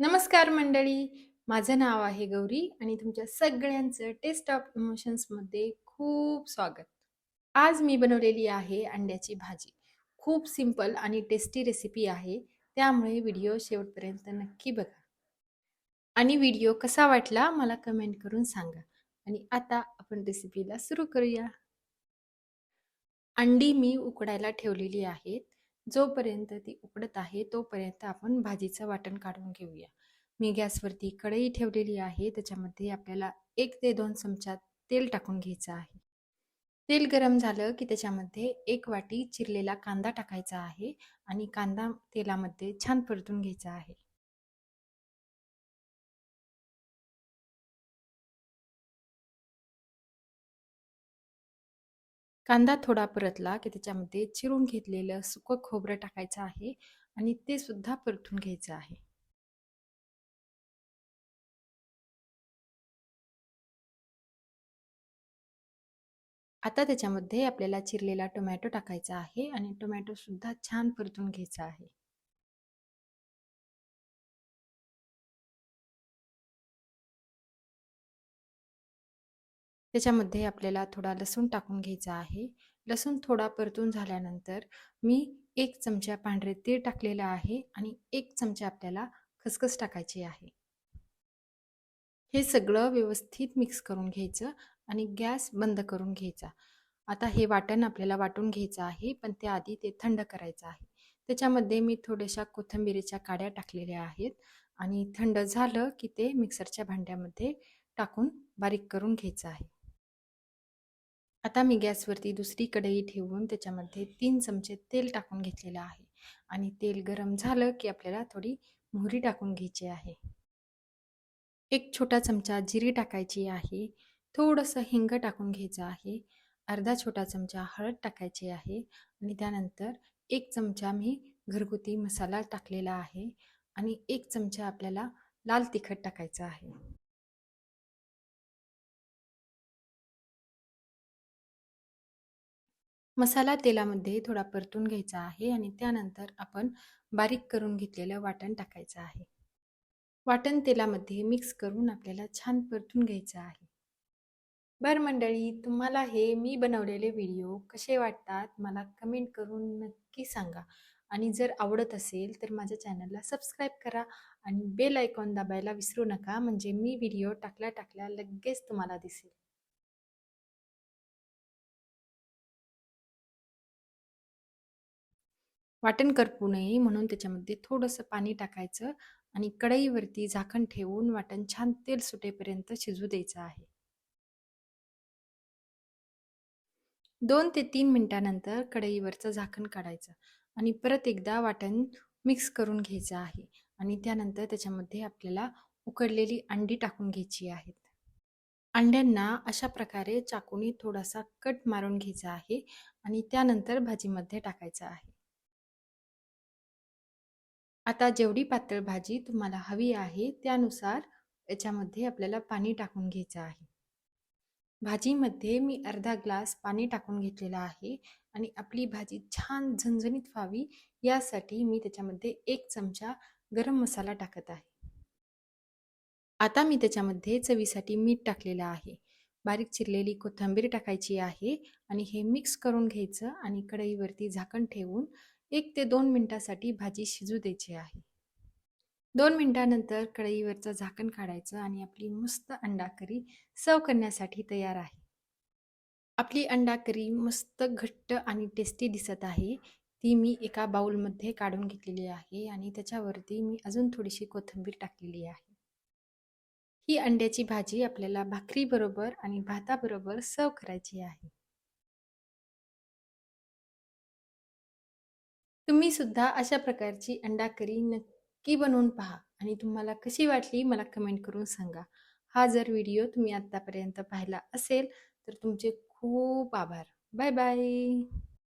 नमस्कार मंडळी. माझं नाव आहे गौरी आणि तुमच्या सगळ्यांचं टेस्ट ऑफ इमोशन्समध्ये खूप स्वागत. आज मी बनवलेली आहे अंड्याची भाजी. खूप सिंपल आणि टेस्टी रेसिपी आहे. त्यामुळे व्हिडिओ शेवटपर्यंत नक्की बघा. आणि व्हिडिओ कसा वाटला मला कमेंट करून सांगा. आणि आता आपण रेसिपीला सुरू करूया. अंडी मी उकडायला ठेवलेली आहेत. जोपर्यंत ती उकडत आहे तोपर्यंत आपण भाजीचं वाटण काढून घेऊया. मी गॅसवरती कढई ठेवलेली आहे त्याच्यामध्ये आपल्याला एक ते दोन चमचा तेल टाकून घ्यायचं आहे. तेल गरम झालं की त्याच्यामध्ये एक वाटी चिरलेला कांदा टाकायचा आहे आणि कांदा तेलामध्ये छान परतून घ्यायचा आहे. कांदा थोडा परतला की त्याच्यामध्ये चिरून घेतलेलं सुकं खोबरं टाकायचं आहे आणि ते सुद्धा परतून घ्यायचं आहे. आता त्याच्यामध्ये आपल्याला चिरलेला टोमॅटो टाकायचा आहे आणि टोमॅटो सुद्धा छान परतून घ्यायचा आहे. त्याच्यामध्ये आपल्याला थोडा लसूण टाकून घ्यायचा आहे. लसूण थोडा परतून झाल्यानंतर मी एक चमचा पांढरे तीळ टाकलेलं आहे आणि एक चमचा आपल्याला खसखस टाकायची आहे. हे सगळं व्यवस्थित मिक्स करून घ्यायचं आणि गॅस बंद करून घ्यायचा. आता हे वाटण आपल्याला वाटून घ्यायचं आहे पण त्याआधी ते थंड करायचं आहे. त्याच्यामध्ये मी थोड्याशा कोथिंबिरीच्या काड्या टाकलेल्या आहेत आणि थंड झालं की ते मिक्सरच्या भांड्यामध्ये टाकून बारीक करून घ्यायचं आहे. आता मी गॅसवरती दुसरी कढई ठेवून त्याच्यामध्ये तीन चमचे तेल टाकून घेतलेलं आहे. आणि तेल गरम झालं की आपल्याला थोडी मोहरी टाकून घ्यायची आहे. एक छोटा चमचा जिरी टाकायची आहे. थोडंसं हिंग टाकून घ्यायचं आहे. अर्धा छोटा चमचा हळद टाकायची आहे. आणि त्यानंतर एक चमचा मी घरगुती मसाला टाकलेला आहे. आणि एक चमचा आपल्याला लाल तिखट टाकायचं आहे. मसाला तेलामध्ये थोडा परतून घ्यायचा आहे आणि त्यानंतर आपण बारीक करून घेतलेलं वाटण टाकायचं आहे. वाटण तेलामध्ये मिक्स करून आपल्याला छान परतून घ्यायचं आहे. बर मंडळी तुम्हाला हे मी बनवलेले व्हिडिओ कसे वाटतात मला कमेंट करून नक्की सांगा. आणि जर आवडत असेल तर माझ्या चॅनलला सबस्क्राईब करा आणि बेल आयकॉन दाबायला विसरू नका म्हणजे मी व्हिडिओ टाकल्या टाकल्या लगेच तुम्हाला दिसेल. वाटण करपू नये म्हणून त्याच्यामध्ये थोडंसं पाणी टाकायचं आणि कढईवरती झाकण ठेवून वाटण छान तेल सुटेपर्यंत शिजू द्यायचं आहे. दोन ते तीन मिनटानंतर कढईवरचं झाकण काढायचं आणि परत एकदा वाटण मिक्स करून घ्यायचं आहे आणि त्यानंतर त्याच्यामध्ये आपल्याला उकडलेली अंडी टाकून घ्यायची आहेत. अंड्यांना अशा प्रकारे चाकूने थोडासा कट मारून घ्यायचा आहे आणि त्यानंतर भाजीमध्ये टाकायचं आहे. आता जेवढी पातळ भाजी तुम्हाला हवी आहे त्यानुसार याच्यामध्ये आपल्याला पाणी टाकून घ्यायचं आहे. भाजीमध्ये मी अर्धा ग्लास पाणी टाकून घेतलेलं आहे आणि आपली भाजी छान झणझणीत व्हावी यासाठी मी त्याच्यामध्ये एक चमचा गरम मसाला टाकत आहे. आता मी त्याच्यामध्ये चवीसाठी मीठ टाकलेलं आहे. बारीक चिरलेली कोथिंबीर टाकायची आहे आणि हे मिक्स करून घ्यायचं आणि कढईवरती झाकण ठेवून एक ते दोन मिनटासाठी भाजी शिजू द्यायची आहे. दोन मिनटानंतर कढईवरचं झाकण काढायचं आणि आपली मस्त अंडा करी सर्व करण्यासाठी तयार आहे. आपली अंडा करी मस्त घट्ट आणि टेस्टी दिसत आहे. ती मी एका बाउलमध्ये काढून घेतलेली आहे आणि त्याच्यावरती मी अजून थोडीशी कोथिंबीर टाकलेली आहे. ही अंड्याची भाजी आपल्याला भाकरीबरोबर आणि भाताबरोबर सर्व करायची आहे. तुम्ही सुद्धा अशा प्रकारची अंडा करी नक्की बनवून पहा आणि तुम्हाला कशी वाटली मला कमेंट करून सांगा. हा जर व्हिडिओ तुम्ही आत्तापर्यंत पाहिला असेल तर तुमचे खूप आभार. Bye bye